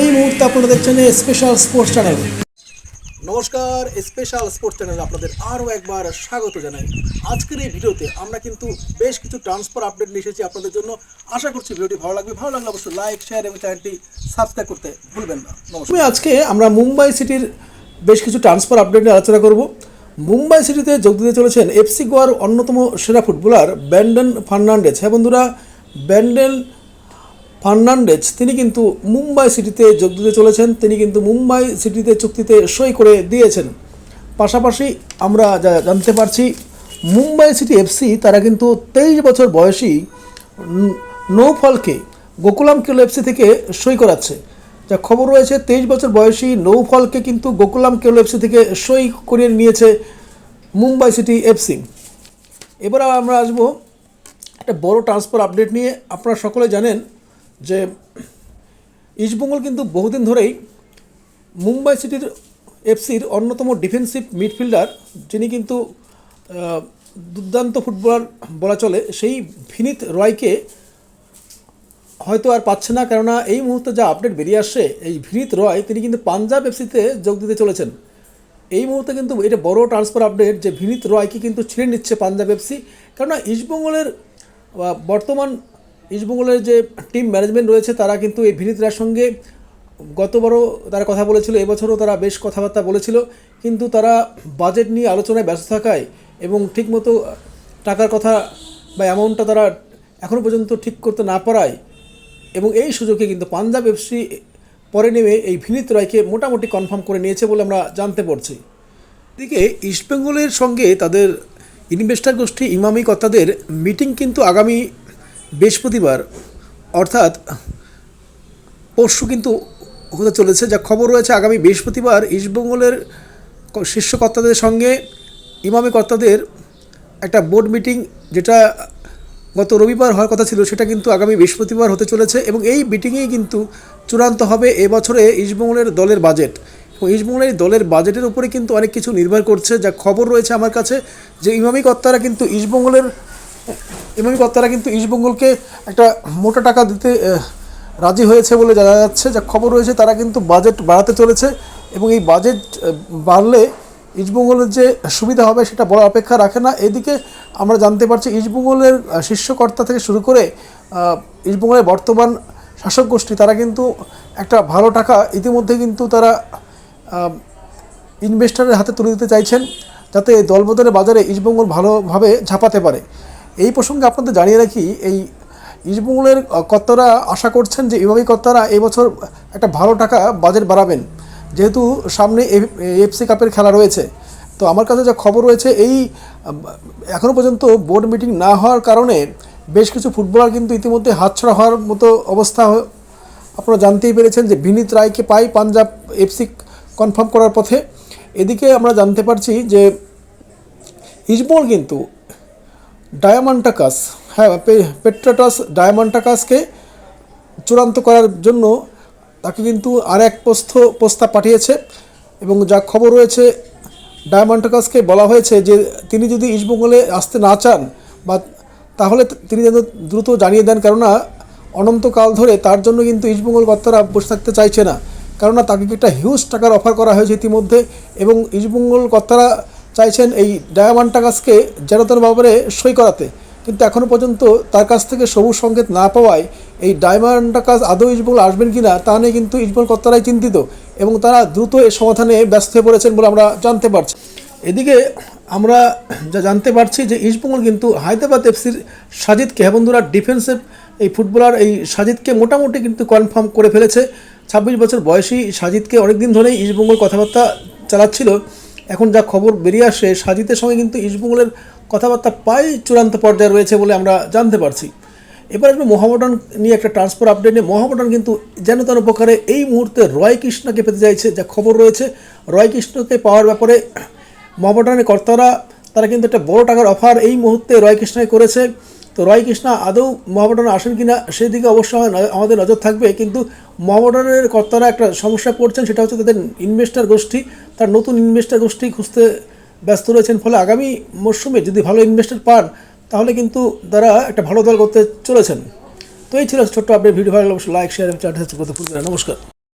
এই মুহূর্তে আপনারা দেখছেন স্পেশাল স্পোর্টস চ্যানেল নমস্কার স্পেশাল স্পোর্টস চ্যানেলে আপনাদের আরও একবার স্বাগত জানাই। আজকের এই ভিডিওতে আমরা কিন্তু বেশ কিছু ট্রান্সফার আপডেট নিয়ে এসেছি আপনাদের জন্য। আশা করছি ভিডিওটি ভালো লাগবে। ভালো লাগলে অবশ্যই লাইক শেয়ার এবং চ্যানেলটি সাবস্ক্রাইব করতে ভুলবেন না। নমস্কার। আজকে আমরা মুম্বাই সিটির বেশ কিছু ট্রান্সফার আপডেট নিয়ে আলোচনা করব। মুম্বাই সিটিতে যোগ দিতে চলেছেন এফসি গোয়ার অন্যতম সেরা ফুটবলার ব্যান্ডন ফার্নান্ডেজ হ্যাঁ বন্ধুরা ব্যান্ডেন ফার্নান্ডেজ, তিনি কিন্তু মুম্বাই সিটিতে যোগ দিতে চলেছেন, তিনি কিন্তু মুম্বাই সিটিতে চুক্তিতে সই করে দিয়েছেন। পাশাপাশি আমরা যা জানতে পারছি, মুম্বাই সিটি এফসি তারা কিন্তু তেইশ বছর বয়সী নৌফলকে, গোকুলাম কেলো এফসি থেকে সই করাচ্ছে। যা খবর রয়েছে, তেইশ বছর বয়সী নৌফলকে কিন্তু গোকুলাম কেলো এফসি থেকে সই করিয়ে নিয়েছে মুম্বাই সিটি এফসি এবার আমরা আসব একটা বড় ট্রান্সফার আপডেট নিয়ে আপনারা সকলে জানেন যে ইস্টবেঙ্গল কিন্তু বহুদিন ধরেই মুম্বাই সিটির এফসির অন্যতম ডিফেন্সিভ মিডফিল্ডার যিনি কিন্তু দুর্দান্ত ফুটবলার বলা চলে, সেই ভিনিত রয়কে হয়তো আর পাচ্ছে না। কেননা এই মুহূর্তে যা আপডেট বেরিয়ে আসছে, এই ভিনিত রয়, তিনি কিন্তু পাঞ্জাব এফসিতে যোগ দিতে চলেছেন। এই মুহূর্তে কিন্তু এটা বড় ট্রান্সফার আপডেট যে ভিনিত রয়কে কিন্তু ছিঁড়ে নিচ্ছে পাঞ্জাব এফসি কেননা ইস্টবেঙ্গলের বর্তমান ইস্টবেঙ্গলের যে টিম ম্যানেজমেন্ট রয়েছে, তারা কিন্তু এই ভিনিত রায়ের সঙ্গে গতবারও তারা কথা বলেছিল, এবছরও তারা বেশ কথাবার্তা বলেছিল। কিন্তু তারা বাজেট নিয়ে আলোচনায় ব্যস্ত থাকায় এবং ঠিকমতো টাকার কথা বা অ্যামাউন্টটা তারা এখনও পর্যন্ত ঠিক করতে না পারায় এবং এই সুযোগে কিন্তু পাঞ্জাব এফসি পরে নেমে এই ভিনিত রায়কে মোটামুটি কনফার্ম করে নিয়েছে বলে আমরা জানতে পারছি। এদিকে ইস্টবেঙ্গলের সঙ্গে তাদের ইনভেস্টার গোষ্ঠী ইমামি কর্তাদের মিটিং কিন্তু আগামী বৃহস্পতিবার, অর্থাৎ পরশু কিন্তু হতে চলেছে। যা খবর রয়েছে, আগামী বৃহস্পতিবার ইস্টবেঙ্গলের ক- শীর্ষ কর্তাদের সঙ্গে ইমামি কর্তাদের একটা বোর্ড মিটিং, যেটা গত রবিবার হওয়ার কথা ছিল, সেটা কিন্তু আগামী বৃহস্পতিবার হতে চলেছে এবং এই মিটিংয়েই কিন্তু চূড়ান্ত হবে। এবছরে ইস্টবেঙ্গলের দলের বাজেট। এই দলের বাজেটের উপরে কিন্তু অনেক কিছু নির্ভর করছে। যা খবর রয়েছে আমার কাছে যে ইমামি কর্তারা কিন্তু ইস্টবেঙ্গলের ইমামি কর্তারা কিন্তু ইস্টবেঙ্গলকে একটা মোটা টাকা দিতে রাজি হয়েছে বলে জানা যাচ্ছে। যা খবর রয়েছে তারা কিন্তু বাজেট বাড়াতে চলেছে এবং এই বাজেট বাড়লে ইস্টবেঙ্গলের যে সুবিধা হবে সেটা বড় অপেক্ষা রাখে না। এদিকে আমরা জানতে পারছি ইস্টবেঙ্গলের শীর্ষকর্তা থেকে শুরু করে ইস্টবেঙ্গলের বর্তমান শাসক গোষ্ঠী, তারা কিন্তু একটা ভালো টাকা ইতিমধ্যে কিন্তু তারা ইনভেস্টরের হাতে তুলে দিতে চাইছেন যাতে দলবদলের বাজারে ইস্টবেঙ্গল ভালোভাবে ঝাঁপাতে পারে। এই প্রসঙ্গে আপনাদের জানিয়ে রাখি, এই ইস্টবেঙ্গলের কর্তারা আশা করছেন যে ইমামি কর্তারা এবছর একটা ভালো টাকা বাজেট বাড়াবেন। যেহেতু সামনে এফসি কাপের খেলা রয়েছে। তো আমার কাছে যা খবর রয়েছে, এই এখনও পর্যন্ত বোর্ড মিটিং না হওয়ার কারণে বেশ কিছু ফুটবলার কিন্তু ইতিমধ্যে হাতছাড়া হওয়ার মতো অবস্থা আপনারা জানতেই পেরেছেন যে বিনীত রায়কে পাই পাঞ্জাব এফসি কনফার্ম করার পথে। এদিকে আমরা জানতে পারছি যে ইজবল কিন্তু ডায়ামান্টাকাস হ্যাঁ পেট্রাটাস ডায়ামান্টাকাসকে চূড়ান্ত করার জন্য তাকে কিন্তু আর এক প্রস্থ, প্রস্তাব পাঠিয়েছে এবং যা খবর রয়েছে ডায়মন্টাকাসকে বলা হয়েছে যে তিনি যদি ইস্টবেঙ্গলে আসতে না চান বা তাহলে তিনি যেন দ্রুত জানিয়ে দেন, কেননা অনন্তকাল ধরে তার জন্য কিন্তু ইস্টবেঙ্গল কর্তারা বসে থাকতে চাইছে না। কেননা তাকে একটা হিউজ টাকার অফার করা হয়েছে ইতিমধ্যে এবং ইস্টবেঙ্গল কর্তারা চাইছেন এই ডায়ামান্টাকাসকে জেরতন বাবারে সই করাতে। কিন্তু এখনও পর্যন্ত তার কাছ থেকে সবুজ সংকেত না পাওয়ায় এই ডায়মন্ডা কাজ আদৌ ইজবল আসবেন কি না তা নিয়ে কিন্তু ইজবল কর্তারাই চিন্তিত এবং তারা দ্রুত এ সমাধানে ব্যস্ত হয়ে পড়েছেন বলে আমরা জানতে পারছি। এদিকে আমরা যা জানতে পারছি যে ইস্টবেঙ্গল কিন্তু হায়দ্রাবাদ এফসির সাজিদকে হ্যাঁ বন্ধুরা ডিফেন্সিভ এই ফুটবলার এই সাজিদকে মোটামুটি কিন্তু কনফার্ম করে ফেলেছে। ছাব্বিশ বছর বয়সী সাজিদকে অনেকদিন ধরেই ইস্টবেঙ্গল কথাবার্তা চালাচ্ছিল। এখন যা খবর বেরিয়ে আসে, সাজিদের সঙ্গে কিন্তু ইস্টবেঙ্গলের কথাবার্তা প্রায় চূড়ান্ত পর্যায়ে রয়েছে বলে আমরা জানতে পারছি। এবার একটু মহামডান নিয়ে একটা ট্রান্সফার আপডেট নিয়ে। মহামডান কিন্তু যেন তেন প্রকারে এই মুহূর্তে রয় কৃষ্ণকে পেতে চাইছে, যা খবর রয়েছে। রয় কৃষ্ণকে পাওয়ার ব্যাপারে মহামডানের কর্তারা, তারা কিন্তু একটা বড় টাকার অফার এই মুহূর্তে রয় কৃষ্ণকে করেছে। তো রয় কৃষ্ণা আদৌ মহামডানে আসেন কিনা সেই দিকে অবশ্যই আমাদের নজর থাকবে। কিন্তু মহামডানের কর্তারা একটা সমস্যায় পড়ছেন, সেটা হচ্ছে তাদের ইনভেস্টার গোষ্ঠী। তার নতুন ইনভেস্টার গোষ্ঠী খুঁজতে ব্যস্ত রয়েছেন। ফলে আগামী মরশুমে যদি ভালো ইনভেস্টার পান, তাহলে কিন্তু তারা একটা ভালো দল করতে চলেছেন। তো এই ছিল ছোট্ট আপডেট ভিডিও ভালো লাইক শেয়ার এবং চ্যানেল করতে নমস্কার।